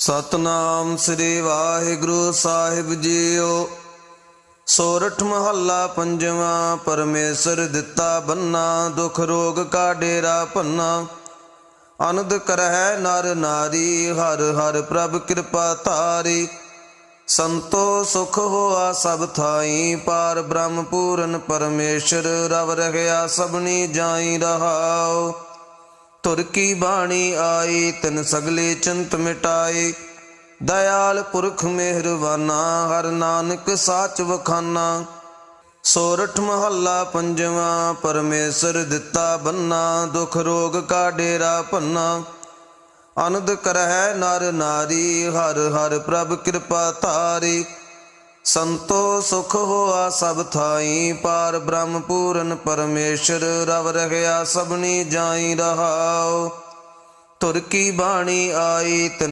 ਸਤਨਾਮ ਸ੍ਰੀ ਵਾਹਿਗੁਰੂ ਸਾਹਿਬ ਜੀਓ। ਸੋਰਠ ਮਹੱਲਾ ਪੰਜਵਾਂ, ਪਰਮੇਸ਼ਰ ਦਿੱਤਾ ਬੰਨਾ, ਦੁਖ ਰੋਗ ਕਾ ਡੇਰਾ ਭੰਨਾ। ਅਨੰਦ ਕਰਹਿ ਨਰ ਨਾਰੀ, ਹਰ ਹਰ ਪ੍ਰਭ ਕਿਰਪਾ ਧਾਰੀ। ਸੰਤੋ ਸੁਖ ਹੋਆ ਸਭ ਥਾਈ, ਪਾਰ ਬ੍ਰਹਮ ਪੂਰਨ ਪਰਮੇਸ਼ਰ, ਰਵ ਰਹਿਆ ਸਭਨੀ ਜਾਈ ਰਹਾਓ ਤੁਰ ਕੀ ਬਾਣੀ ਆਈ ਤਿਨ ਸਗਲੇ ਚਿੰਤ ਮਿਟਾਏ। ਦਇਆਲ ਪੁਰਖ ਮਿਹਰਬਾਨਾ, ਹਰ ਨਾਨਕ ਸਾਚ ਵਖਾਨਾ। ਸੋਰਠ ਮਹੱਲਾ ਪੰਜਵਾਂ, ਪਰਮੇਸ਼ਰ ਦਿੱਤਾ ਬੰਨਾ, ਦੁਖ ਰੋਗ ਕਾ ਡੇਰਾ ਭੰਨਾ। ਅਨੰਦ ਕਰਹਿ ਨਰ ਨਾਰੀ, ਹਰ ਹਰ ਪ੍ਰਭ ਕਿਰਪਾ ਤਾਰੀ ਸੰਤੋ ਸੁਖ ਹੋਆ ਸਭ ਥਾਈ, ਪਾਰ ਬ੍ਰਹਮ ਪੂਰਨ ਪਰਮੇਸ਼ਰ, ਰਵ ਰਹਿਆ ਸਭਨੀ ਜਾਈ ਰਹਾਓ ਤੁਰ ਕੀ ਬਾਣੀ ਆਈ ਤਿਨ